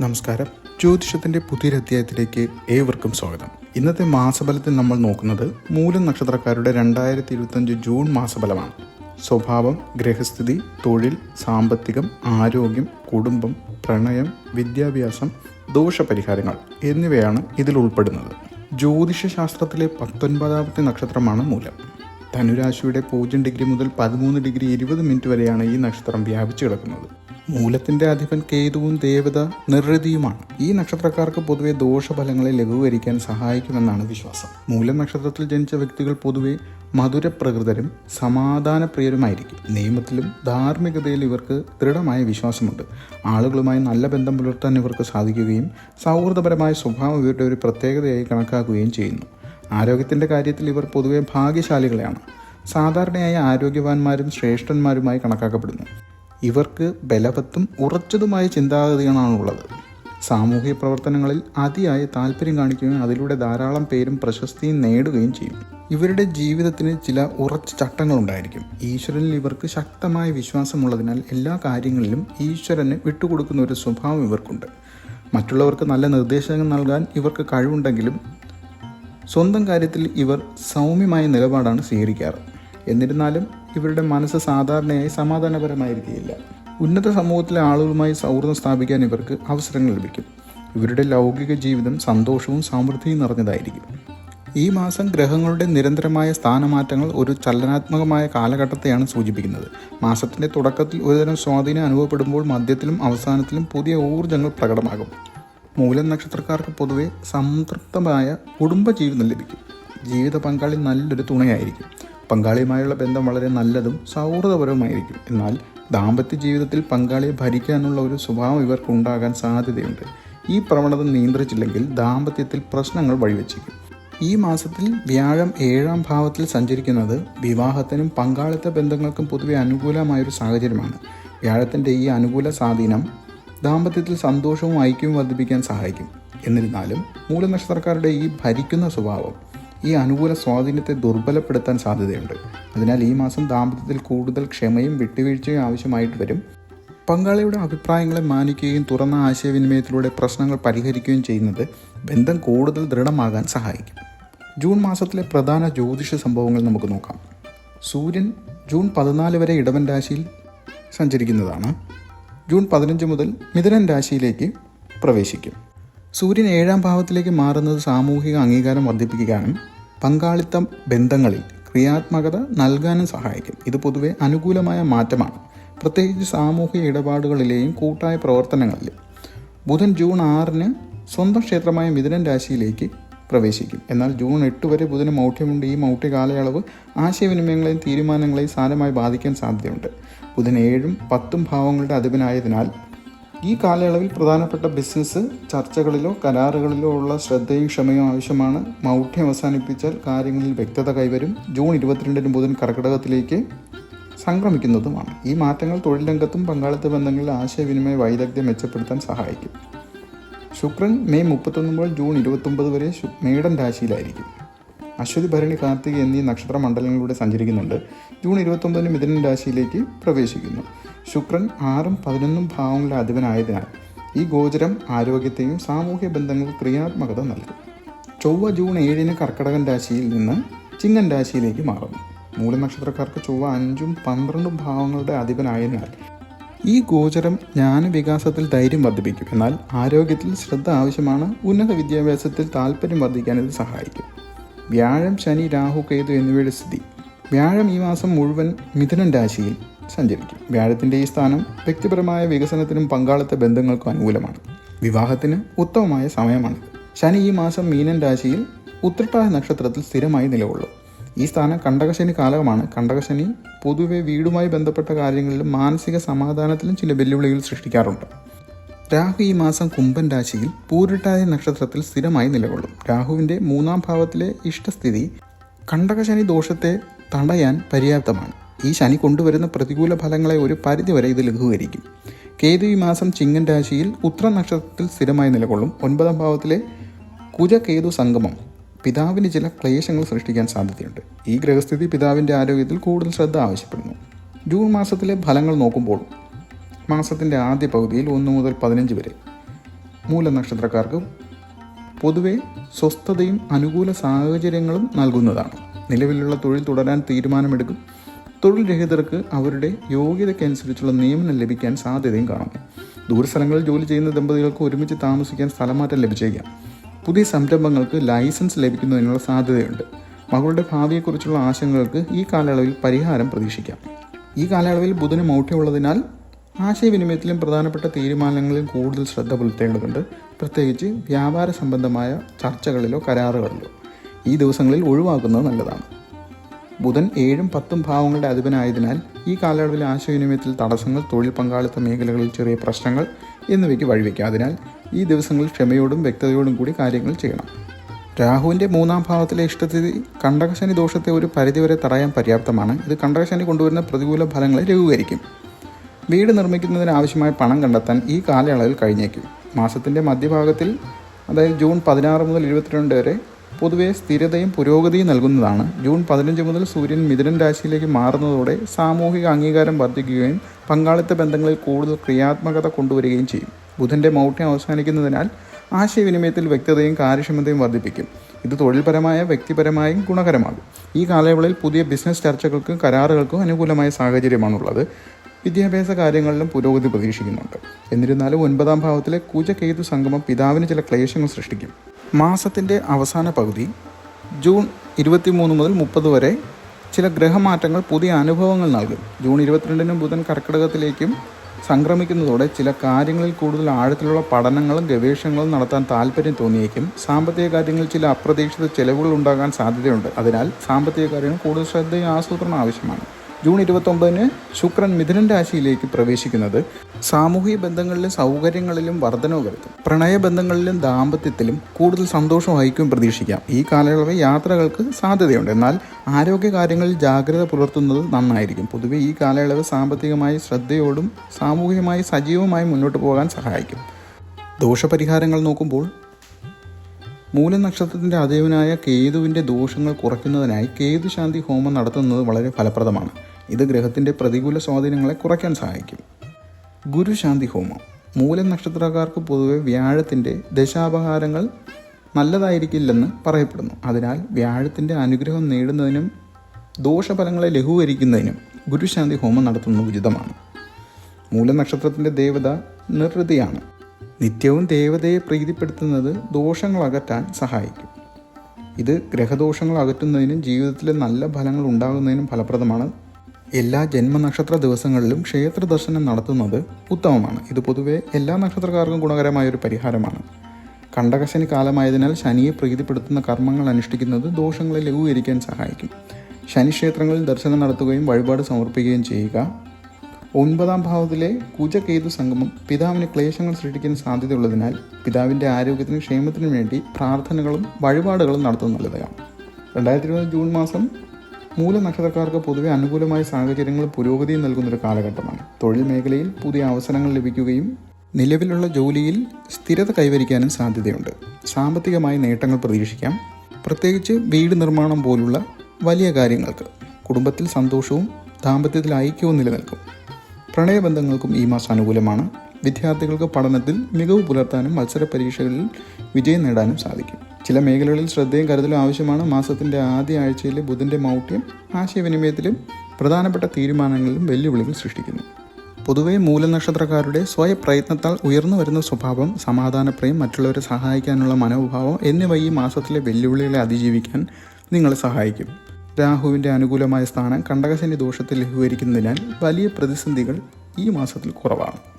നമസ്കാരം. ജ്യോതിഷത്തിന്റെ പുതിയൊരധ്യായത്തിലേക്ക് ഏവർക്കും സ്വാഗതം. ഇന്നത്തെ മാസഫലത്തിൽ നമ്മൾ നോക്കുന്നത് മൂലം നക്ഷത്രക്കാരുടെ രണ്ടായിരത്തി ഇരുപത്തഞ്ച് ജൂൺ മാസഫലമാണ്. സ്വഭാവം ഗ്രഹസ്ഥിതി തൊഴിൽ സാമ്പത്തികം ആരോഗ്യം കുടുംബം പ്രണയം വിദ്യാഭ്യാസം ദോഷപരിഹാരങ്ങൾ എന്നിവയാണ് ഇതിൽ ഉൾപ്പെടുന്നത്. ജ്യോതിഷശാസ്ത്രത്തിലെ പത്തൊൻപതാമത്തെ നക്ഷത്രമാണ് മൂലം. ധനുരാശിയുടെ പൂജ്യം ഡിഗ്രി മുതൽ പതിമൂന്ന് ഡിഗ്രി ഇരുപത് മിനിറ്റ് വരെയാണ് ഈ നക്ഷത്രം വ്യാപിച്ചു കിടക്കുന്നത്. മൂലത്തിന്റെ അധിപൻ കേതുവും ദേവത നിർഹൃതിയുമാണ് ഈ നക്ഷത്രക്കാർക്ക് പൊതുവെ ദോഷഫലങ്ങളെ ലഘൂകരിക്കാൻ സഹായിക്കുമെന്നാണ് വിശ്വാസം. മൂല നക്ഷത്രത്തിൽ ജനിച്ച വ്യക്തികൾ പൊതുവെ മധുരപ്രകൃതരും സമാധാനപ്രിയരുമായിരിക്കും. നിയമത്തിലും ധാർമ്മികതയിലും ഇവർക്ക് ദൃഢമായ വിശ്വാസമുണ്ട്. ആളുകളുമായി നല്ല ബന്ധം പുലർത്താൻ ഇവർക്ക് സാധിക്കുകയും സൗഹൃദപരമായ സ്വഭാവം ഇവരുടെ ഒരു പ്രത്യേകതയായി കണക്കാക്കുകയും ചെയ്യുന്നു. ആരോഗ്യത്തിന്റെ കാര്യത്തിൽ ഇവർ പൊതുവെ ഭാഗ്യശാലികളെയാണ്. സാധാരണയായി ആരോഗ്യവാന്മാരും ശ്രേഷ്ഠന്മാരുമായി കണക്കാക്കപ്പെടുന്നു. ഇവർക്ക് ബലവത്തും ഉറച്ചതുമായ ചിന്താഗതികളാണുള്ളത്. സാമൂഹിക പ്രവർത്തനങ്ങളിൽ അതിയായ താല്പര്യം കാണിക്കുകയും അതിലൂടെ ധാരാളം പേരും പ്രശസ്തിയും നേടുകയും ചെയ്യും. ഇവരുടെ ജീവിതത്തിന് ചില ഉറച്ച ചട്ടങ്ങളുണ്ടായിരിക്കും. ഈശ്വരനിൽ ഇവർക്ക് ശക്തമായ വിശ്വാസമുള്ളതിനാൽ എല്ലാ കാര്യങ്ങളിലും ഈശ്വരന് വിട്ടുകൊടുക്കുന്ന ഒരു സ്വഭാവം ഇവർക്കുണ്ട്. മറ്റുള്ളവർക്ക് നല്ല നിർദ്ദേശങ്ങൾ നൽകാൻ ഇവർക്ക് കഴിവുണ്ടെങ്കിലും സ്വന്തം കാര്യത്തിൽ ഇവർ സൗമ്യമായ നിലപാടാണ് സ്വീകരിക്കാറ്. എന്നിരുന്നാലും ഇവരുടെ മനസ്സ് സാധാരണയായി സമാധാനപരമായിരിക്കില്ല ഉന്നത സമൂഹത്തിലെ ആളുകളുമായി സൗഹൃദം സ്ഥാപിക്കാൻ ഇവർക്ക് അവസരങ്ങൾ ലഭിക്കും. ഇവരുടെ ലൗകിക ജീവിതം സന്തോഷവും സമൃദ്ധിയും നിറഞ്ഞതായിരിക്കും. ഈ മാസം ഗ്രഹങ്ങളുടെ നിരന്തരമായ സ്ഥാനമാറ്റങ്ങൾ ഒരു ചലനാത്മകമായ കാലഘട്ടത്തെയാണ് സൂചിപ്പിക്കുന്നത്. മാസത്തിന്റെ തുടക്കത്തിൽ ഒരുതരം സ്വാധീനം അനുഭവപ്പെടുമ്പോൾ മധ്യത്തിലും അവസാനത്തിലും പുതിയ ഊർജങ്ങൾ പ്രകടമാകും. മൂലം നക്ഷത്രക്കാർക്ക് പൊതുവെ സംതൃപ്തമായ കുടുംബജീവിതം ലഭിക്കും. ജീവിത പങ്കാളി നല്ലൊരു തുണയായിരിക്കും. പങ്കാളിയുമായുള്ള ബന്ധം വളരെ നല്ലതും സൗഹൃദപരവുമായിരിക്കും. എന്നാൽ ദാമ്പത്യ ജീവിതത്തിൽ പങ്കാളിയെ ഭരിക്കാനുള്ള ഒരു സ്വഭാവം ഇവർക്കുണ്ടാകാൻ സാധ്യതയുണ്ട്. ഈ പ്രവണത നിയന്ത്രിച്ചില്ലെങ്കിൽ ദാമ്പത്യത്തിൽ പ്രശ്നങ്ങൾ വഴിവെച്ചേക്കും. ഈ മാസത്തിൽ വ്യാഴം ഏഴാം ഭാവത്തിൽ സഞ്ചരിക്കുന്നത് വിവാഹത്തിനും പങ്കാളിത്ത ബന്ധങ്ങൾക്കും പൊതുവെ അനുകൂലമായൊരു സാഹചര്യമാണ്. വ്യാഴത്തിന്റെ ഈ അനുകൂല സ്വാധീനം ദാമ്പത്യത്തിൽ സന്തോഷവും ഐക്യവും വർദ്ധിപ്പിക്കാൻ സഹായിക്കും. എന്നിരുന്നാലും മൂലനക്ഷത്രക്കാരുടെ ഈ ഭരിക്കുന്ന സ്വഭാവം ഈ അനുകൂല സ്വാധീനത്തെ ദുർബലപ്പെടുത്താൻ സാധ്യതയുണ്ട്. അതിനാൽ ഈ മാസം ദാമ്പത്യത്തിൽ കൂടുതൽ ക്ഷമയും വിട്ടുവീഴ്ചയും ആവശ്യമായിട്ട് വരും. പങ്കാളിയുടെ അഭിപ്രായങ്ങളെ മാനിക്കുകയും തുറന്ന ആശയവിനിമയത്തിലൂടെ പ്രശ്നങ്ങൾ പരിഹരിക്കുകയും ചെയ്യുന്നത് ബന്ധം കൂടുതൽ ദൃഢമാകാൻ സഹായിക്കും. ജൂൺ മാസത്തിലെ പ്രധാന ജ്യോതിഷ സംഭവങ്ങൾ നമുക്ക് നോക്കാം. സൂര്യൻ ജൂൺ പതിനാല് വരെ ഇടവൻ രാശിയിൽ സഞ്ചരിക്കുന്നതാണ്. ജൂൺ പതിനഞ്ച് മുതൽ മിഥുനൻ രാശിയിലേക്ക് പ്രവേശിക്കും. സൂര്യൻ ഏഴാം ഭാവത്തിലേക്ക് മാറുന്നത് സാമൂഹിക അംഗീകാരം വർദ്ധിപ്പിക്കാനും പങ്കാളിത്ത ബന്ധങ്ങളിൽ ക്രിയാത്മകത നൽകാനും സഹായിക്കും. ഇത് പൊതുവെ അനുകൂലമായ മാറ്റമാണ്. പ്രത്യേകിച്ച് സാമൂഹിക ഇടപാടുകളിലെയും കൂട്ടായ പ്രവർത്തനങ്ങളിലും. ബുധൻ ജൂൺ ആറിന് സ്വന്തം ക്ഷേത്രമായ മിഥുനൻ രാശിയിലേക്ക് പ്രവേശിക്കും. എന്നാൽ ജൂൺ എട്ട് വരെ ബുധന് മൗഢ്യമുണ്ട്. ഈ മൗഢ്യ കാലയളവ് ആശയവിനിമയങ്ങളെയും തീരുമാനങ്ങളെയും സാരമായി ബാധിക്കാൻ സാധ്യതയുണ്ട്. ബുധൻ ഏഴും പത്തും ഭാവങ്ങളുടെ അധിപനായതിനാൽ ഈ കാലയളവിൽ പ്രധാനപ്പെട്ട ബിസിനസ് ചർച്ചകളിലോ കരാറുകളിലോ ഉള്ള ശ്രദ്ധയും ക്ഷമയും ആവശ്യമാണ്. മൗഢ്യം അവസാനിപ്പിച്ചാൽ കാര്യങ്ങളിൽ വ്യക്തത കൈവരും. ജൂൺ ഇരുപത്തിരണ്ടിന് ബുധൻ കർക്കിടകത്തിലേക്ക് സംക്രമിക്കുന്നതുമാണ്. ഈ മാറ്റങ്ങൾ തൊഴിൽ രംഗത്തും പങ്കാളിത്ത ബന്ധങ്ങളിൽ ആശയവിനിമയ വൈദഗ്ധ്യം മെച്ചപ്പെടുത്താൻ സഹായിക്കും. ശുക്രൻ മെയ് മുപ്പത്തൊന്ന് മുതൽ ജൂൺ ഇരുപത്തൊമ്പത് വരെ മേടൻ രാശിയിലായിരിക്കും. അശ്വതി ഭരണി കാർത്തിക എന്നീ നക്ഷത്ര മണ്ഡലങ്ങളിലൂടെ സഞ്ചരിക്കുന്നുണ്ട്. ജൂൺ ഇരുപത്തൊമ്പതിന് മിഥുനൻ രാശിയിലേക്ക് പ്രവേശിക്കുന്നു. ശുക്രൻ ആറും പതിനൊന്നും ഭാവങ്ങളുടെ അധിപനായതിനാൽ ഈ ഗോചരം ആരോഗ്യത്തെയും സാമൂഹ്യ ബന്ധങ്ങൾക്ക് ക്രിയാത്മകത നൽകും. ചൊവ്വ ജൂൺ ഏഴിന് കർക്കടകൻ രാശിയിൽ നിന്ന് ചിങ്ങൻ രാശിയിലേക്ക് മാറുന്നു. മൂലനക്ഷത്രക്കാർക്ക് ചൊവ്വ അഞ്ചും പന്ത്രണ്ടും ഭാവങ്ങളുടെ അധിപനായതിനാൽ ഈ ഗോചരം ജ്ഞാനവികാസത്തിൽ ധൈര്യം വർദ്ധിപ്പിക്കും. എന്നാൽ ആരോഗ്യത്തിൽ ശ്രദ്ധ ആവശ്യമാണ്. ഉന്നത വിദ്യാഭ്യാസത്തിൽ താല്പര്യം വർദ്ധിക്കാൻ ഇത് സഹായിക്കും. വ്യാഴം ശനി രാഹു കേതു എന്നിവയുടെ സ്ഥിതി. വ്യാഴം ഈ മാസം മുഴുവൻ മിഥുനൻ രാശിയിൽ സഞ്ചരിക്കും. വ്യാഴത്തിന്റെ ഈ സ്ഥാനം വ്യക്തിപരമായ വികസനത്തിനും പങ്കാളിത്ത ബന്ധങ്ങൾക്കും അനുകൂലമാണ്. വിവാഹത്തിന് ഉത്തമമായ സമയമാണ്. ശനി ഈ മാസം മീനൻ രാശിയിൽ ഉത്രട്ടായ നക്ഷത്രത്തിൽ സ്ഥിരമായി നിലകൊള്ളും. ഈ സ്ഥാനം കണ്ടകശനി കാലകമാണ് കണ്ടകശനി പൊതുവെ വീടുമായി ബന്ധപ്പെട്ട കാര്യങ്ങളിലും മാനസിക സമാധാനത്തിലും ചില വെല്ലുവിളികൾ സൃഷ്ടിക്കാറുണ്ട്. രാഹു ഈ മാസം കുംഭൻ രാശിയിൽ പൂരിട്ടായ നക്ഷത്രത്തിൽ സ്ഥിരമായി നിലകൊള്ളും. രാഹുവിന്റെ മൂന്നാം ഭാവത്തിലെ ഇഷ്ടസ്ഥിതി കണ്ടകശനി ദോഷത്തെ തടയാൻ പര്യാപ്തമാണ്. ഈ ശനി കൊണ്ടുവരുന്ന പ്രതികൂല ഫലങ്ങളെ ഒരു പരിധിവരെ ഇത് ലഘൂകരിക്കും. കേതു ഈ മാസം ചിങ്ങൻ രാശിയിൽ ഉത്ര നക്ഷത്രത്തിൽ സ്ഥിരമായി നിലകൊള്ളും. ഒൻപതാം ഭാവത്തിലെ കുജകേതു സംഗമം പിതാവിന് ചില ക്ലേശങ്ങൾ സൃഷ്ടിക്കാൻ സാധ്യതയുണ്ട്. ഈ ഗ്രഹസ്ഥിതി പിതാവിന്റെ ആരോഗ്യത്തിൽ കൂടുതൽ ശ്രദ്ധ ആവശ്യപ്പെടുന്നു. ജൂൺ മാസത്തിലെ ഫലങ്ങൾ നോക്കുമ്പോൾ മാസത്തിന്റെ ആദ്യ പകുതിയിൽ ഒന്ന് മുതൽ പതിനഞ്ച് വരെ. മൂലനക്ഷത്രക്കാർക്ക് പൊതുവെ സ്വസ്ഥതയും അനുകൂല സാഹചര്യങ്ങളും നൽകുന്നതാണ്. നിലവിലുള്ള തൊഴിൽ തുടരാൻ തീരുമാനമെടുക്കും. തൊഴിൽ രഹിതർക്ക് അവരുടെ യോഗ്യതയ്ക്കനുസരിച്ചുള്ള നിയമനം ലഭിക്കാൻ സാധ്യതയും കാണുന്നു ദൂരസ്ഥലങ്ങളിൽ ജോലി ചെയ്യുന്ന ദമ്പതികൾക്ക് ഒരുമിച്ച് താമസിക്കാൻ സ്ഥലമാറ്റം ലഭിച്ചേക്കാം. പുതിയ സംരംഭങ്ങൾക്ക് ലൈസൻസ് ലഭിക്കുന്നതിനുള്ള സാധ്യതയുണ്ട്. മകളുടെ ഭാവിയെക്കുറിച്ചുള്ള ആശങ്കകൾക്ക് ഈ കാലയളവിൽ പരിഹാരം പ്രതീക്ഷിക്കാം. ഈ കാലയളവിൽ ബുധന് മൗഢ്യമുള്ളതിനാൽ ആശയവിനിമയത്തിലും പ്രധാനപ്പെട്ട തീരുമാനങ്ങളിലും കൂടുതൽ ശ്രദ്ധ പുലർത്തേണ്ടതുണ്ട്. പ്രത്യേകിച്ച് വ്യാപാര സംബന്ധമായ ചർച്ചകളിലോ കരാറുകളിലോ. ഈ ദിവസങ്ങളിൽ ഒഴിവാക്കുന്നത് നല്ലതാണ്. ബുധൻ ഏഴും പത്തും ഭാവങ്ങളുടെ അധിപനായതിനാൽ ഈ കാലയളവിൽ ആശയവിനിമയത്തിൽ തടസ്സങ്ങൾ തൊഴിൽ പങ്കാളിത്ത മേഖലകളിൽ ചെറിയ പ്രശ്നങ്ങൾ എന്നിവയ്ക്ക് വഴിവെക്കാം. അതിനാൽ ഈ ദിവസങ്ങളിൽ ക്ഷമയോടും വ്യക്തതയോടും കൂടി കാര്യങ്ങൾ ചെയ്യണം. രാഹുവിന്റെ മൂന്നാം ഭാവത്തിലെ ഇഷ്ടസ്ഥിതി കണ്ടകശനി ദോഷത്തെ ഒരു പരിധിവരെ തടയാൻ പര്യാപ്തമാണ്. ഇത് കണ്ടകശനി കൊണ്ടുവരുന്ന പ്രതികൂല ഫലങ്ങളെ ലഘൂകരിക്കും. വീട് നിർമ്മിക്കുന്നതിന് ആവശ്യമായ പണം കണ്ടെത്താൻ ഈ കാലയളവിൽ കഴിഞ്ഞേക്കും. മാസത്തിന്റെ മധ്യഭാഗത്തിൽ അതായത് ജൂൺ പതിനാറ് മുതൽ ഇരുപത്തിരണ്ട് വരെ പൊതുവെ സ്ഥിരതയും പുരോഗതിയും നൽകുന്നതാണ്. ജൂൺ പതിനഞ്ച് മുതൽ സൂര്യൻ മിഥുനൻ രാശിയിലേക്ക് മാറുന്നതോടെ സാമൂഹിക അംഗീകാരം വർദ്ധിക്കുകയും പങ്കാളിത്ത ബന്ധങ്ങളിൽ കൂടുതൽ ക്രിയാത്മകത കൊണ്ടുവരികയും ചെയ്യും. ബുധന്റെ മൗഢ്യം അവസാനിക്കുന്നതിനാൽ ആശയവിനിമയത്തിൽ വ്യക്തതയും കാര്യക്ഷമതയും വർദ്ധിപ്പിക്കും. ഇത് തൊഴിൽപരമായ വ്യക്തിപരമായും ഗുണകരമാകും. ഈ കാലയളവിൽ പുതിയ ബിസിനസ് ചർച്ചകൾക്കും കരാറുകൾക്കും അനുകൂലമായ സാഹചര്യമാണുള്ളത്. വിദ്യാഭ്യാസ കാര്യങ്ങളിലും പുരോഗതി പ്രതീക്ഷിക്കുന്നുണ്ട്. എന്നിരുന്നാലും ഒൻപതാം ഭാവത്തിലെ കുജകേതു സംഗമം പിതാവിന് ചില ക്ലേശങ്ങൾ സൃഷ്ടിക്കും. മാസത്തിന്റെ അവസാന പകുതി ജൂൺ ഇരുപത്തിമൂന്ന് മുതൽ മുപ്പത് വരെ ചില ഗ്രഹമാറ്റങ്ങൾ പുതിയ അനുഭവങ്ങൾ നൽകും. ജൂൺ ഇരുപത്തിരണ്ടിന് ബുധൻ കർക്കിടകത്തിലേക്കും സംക്രമിക്കുന്നതോടെ ചില കാര്യങ്ങളിൽ കൂടുതൽ ആഴത്തിലുള്ള പഠനങ്ങളും ഗവേഷണങ്ങളും നടത്താൻ താല്പര്യം തോന്നിയേക്കും. സാമ്പത്തിക കാര്യങ്ങളിൽ ചില അപ്രതീക്ഷിത ചെലവുകൾ ഉണ്ടാകാൻ സാധ്യതയുണ്ട്. അതിനാൽ സാമ്പത്തിക കാര്യങ്ങൾ കൂടുതൽ ശ്രദ്ധയും ആസൂത്രണം ആവശ്യമാണ്. ജൂൺ ഇരുപത്തൊമ്പതിന് ശുക്രൻ മിഥുനൻ രാശിയിലേക്ക് പ്രവേശിക്കുന്നത് സാമൂഹിക ബന്ധങ്ങളിലും സൗകര്യങ്ങളിലും വർധനവ് വരുത്തും പ്രണയബന്ധങ്ങളിലും ദാമ്പത്യത്തിലും കൂടുതൽ സന്തോഷം വഹിക്കും പ്രതീക്ഷിക്കാം. ഈ കാലയളവിൽ യാത്രകൾക്ക് സാധ്യതയുണ്ട്. എന്നാൽ ആരോഗ്യ കാര്യങ്ങളിൽ ജാഗ്രത പുലർത്തുന്നത് നന്നായിരിക്കും. പൊതുവെ ഈ കാലയളവ് സാമ്പത്തികമായി ശ്രദ്ധയോടും സാമൂഹികമായി സജീവമായി മുന്നോട്ട് പോകാൻ സഹായിക്കും. ദോഷപരിഹാരങ്ങൾ നോക്കുമ്പോൾ മൂലനക്ഷത്രത്തിന്റെ അതേവനായ കേതുവിന്റെ ദോഷങ്ങൾ കുറയ്ക്കുന്നതിനായി കേതുശാന്തി ഹോമം നടത്തുന്നത് വളരെ ഫലപ്രദമാണ്. ഇത് ഗ്രഹത്തിന്റെ പ്രതികൂല സ്വാധീനങ്ങളെ കുറയ്ക്കാൻ സഹായിക്കും. ഗുരുശാന്തി ഹോമം. മൂലം നക്ഷത്രക്കാർക്ക് പൊതുവെ വ്യാഴത്തിന്റെ ദശാപഹാരങ്ങൾ നല്ലതായിരിക്കില്ലെന്ന് പറയപ്പെടുന്നു. അതിനാൽ വ്യാഴത്തിന്റെ അനുഗ്രഹം നേടുന്നതിനും ദോഷഫലങ്ങളെ ലഘൂകരിക്കുന്നതിനും ഗുരുശാന്തി ഹോമം നടത്തുന്നത് ഉചിതമാണ്. മൂലനക്ഷത്രത്തിന്റെ ദേവത നിർവൃതിയാണ്. നിത്യവും ദേവതയെ പ്രീതിപ്പെടുത്തുന്നത് ദോഷങ്ങൾ അകറ്റാൻ സഹായിക്കും. ഇത് ഗ്രഹദോഷങ്ങൾ അകറ്റുന്നതിനും ജീവിതത്തിലെ നല്ല ഫലങ്ങൾ ഉണ്ടാകുന്നതിനും ഫലപ്രദമാണ് എല്ലാ ജന്മനക്ഷത്ര ദിവസങ്ങളിലും ക്ഷേത്ര ദർശനം നടത്തുന്നത് ഉത്തമമാണ്. ഇത് പൊതുവെ എല്ലാ നക്ഷത്രക്കാർക്കും ഗുണകരമായ ഒരു പരിഹാരമാണ്. കണ്ടകശനി കാലമായതിനാൽ ശനിയെ പ്രീതിപ്പെടുത്തുന്ന കർമ്മങ്ങൾ അനുഷ്ഠിക്കുന്നത് ദോഷങ്ങളെ ലഘൂകരിക്കാൻ സഹായിക്കും. ശനിക്ഷേത്രങ്ങളിൽ ദർശനം നടത്തുകയും വഴിപാട് സമർപ്പിക്കുകയും ചെയ്യുക. ഒൻപതാം ഭാവത്തിലെ കുജകേതു സംഗമം പിതാവിന് ക്ലേശങ്ങൾ സൃഷ്ടിക്കാൻ സാധ്യതയുള്ളതിനാൽ പിതാവിന്റെ ആരോഗ്യത്തിനും ക്ഷേമത്തിനും വേണ്ടി പ്രാർത്ഥനകളും വഴിപാടുകളും നടത്തുന്നത് നല്ലതാണ്. രണ്ടായിരത്തി ഇരുപത് ജൂൺ മാസം മൂലനക്ഷത്രക്കാർക്ക് പൊതുവെ അനുകൂലമായ സാഹചര്യങ്ങൾ പുരോഗതി നൽകുന്നൊരു കാലഘട്ടമാണ്. തൊഴിൽ മേഖലയിൽ പുതിയ അവസരങ്ങൾ ലഭിക്കുകയും നിലവിലുള്ള ജോലിയിൽ സ്ഥിരത കൈവരിക്കാനും സാധ്യതയുണ്ട്. സാമ്പത്തികമായ നേട്ടങ്ങൾ പ്രതീക്ഷിക്കാം. പ്രത്യേകിച്ച് വീട് നിർമ്മാണം പോലുള്ള വലിയ കാര്യങ്ങൾക്ക് കുടുംബത്തിൽ സന്തോഷവും ദാമ്പത്യത്തിൽ ഐക്യവും നിലനിൽക്കും. പ്രണയബന്ധങ്ങൾക്കും ഈ മാസം അനുകൂലമാണ്. വിദ്യാർത്ഥികൾക്ക് പഠനത്തിൽ മികവ് പുലർത്താനും മത്സര പരീക്ഷകളിൽ വിജയം നേടാനും സാധിക്കും. ചില മേഖലകളിൽ ശ്രദ്ധയും കരുതലും ആവശ്യമാണ്. മാസത്തിന്റെ ആദ്യ ആഴ്ചയിലെ ബുധന്റെ മൗഢ്യം ആശയവിനിമയത്തിലും പ്രധാനപ്പെട്ട തീരുമാനങ്ങളിലും വെല്ലുവിളികൾ സൃഷ്ടിക്കുന്നു. പൊതുവെ മൂലനക്ഷത്രക്കാരുടെ സ്വയപ്രയത്നത്താൽ ഉയർന്നു വരുന്ന സ്വഭാവം സമാധാനപ്രയം മറ്റുള്ളവരെ സഹായിക്കാനുള്ള മനോഭാവം എന്നിവ ഈ മാസത്തിലെ വെല്ലുവിളികളെ അതിജീവിക്കാൻ നിങ്ങളെ സഹായിക്കും. രാഹുവിന്റെ അനുകൂലമായ സ്ഥാനം കണ്ടകശനി ദോഷത്തിൽ ലഘൂകരിക്കുന്നതിനാൽ വലിയ പ്രതിസന്ധികൾ ഈ മാസത്തിൽ കുറവാണ്.